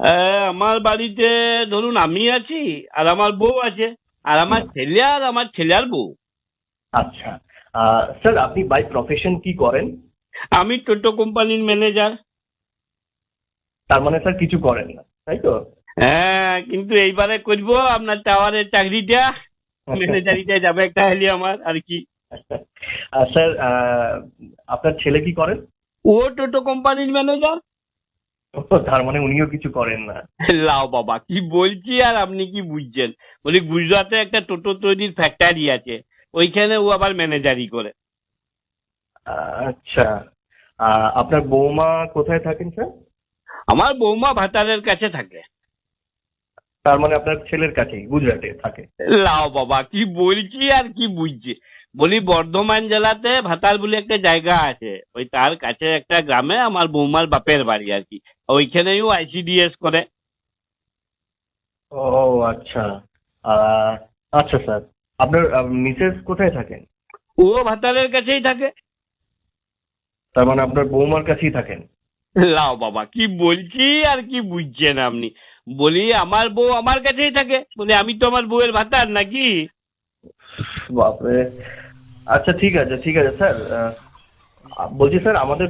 আমার বাড়িতে ধরুন আমি আছি আর আমার বউ আছে আর আমার ছেলে আর আমার ছেলে আর বউ। আচ্ছা। স্যার আপনি বাই প্রফেশন কি করেন? আমি টোটো কোম্পানির ম্যানেজার তার মানে স্যার কিছু করেন না তাই তো? হ্যাঁ কিন্তু এইবারে করব আপনার টাওয়ারের চাকরিটা ম্যানেজারিটা যাবে একটা হেলি আমার আর কি। আহ, স্যার আপনার ছেলে কি করেন? ও টোটো কোম্পানির ম্যানেজার তার মানে উনিও কিছু করেন না। লাও বাবা কি বলছি আর আপনি কি বুঝছেন? বলি গুজরাটে একটা টোটো তৈরির ফ্যাক্টরি আছে ওইখানে ও আবার ম্যানেজারি করে। আচ্ছা আপনার বৌমা কোথায় থাকেন স্যার আমার বৌমা ভাতারের কাছে থাকে। তার মানে আপনার ছেলের কাছেই গুজরাটে থাকে। লাও বাবা কি বলছি আর কি বুঝছি? বলি বর্ধমান জেলাতে ভাতাল বলে একটা জায়গা আছে ওই তার কাছে একটা গ্রামে আমার বৌমার বাপের বাড়ি আর কি। ওইখানেও আইসিডিএস করে। ও আচ্ছা। আচ্ছা স্যার। আপনার মিসেস কোথায় থাকেন? ও ভাতারের কাছেই থাকে। তার মানে আপনার বৌমার কাছেই থাকেন? লাও বাবা কি বলছি আর কি বুঝছেন আপনি? বলি আমার বউ আমার কাছেই থাকে। বলি আমি তো আমার বউয়ের ভাতার নাকি? বাপরে। আচ্ছা ঠিক আছে ঠিক আছে স্যার। বলছি স্যার আমাদের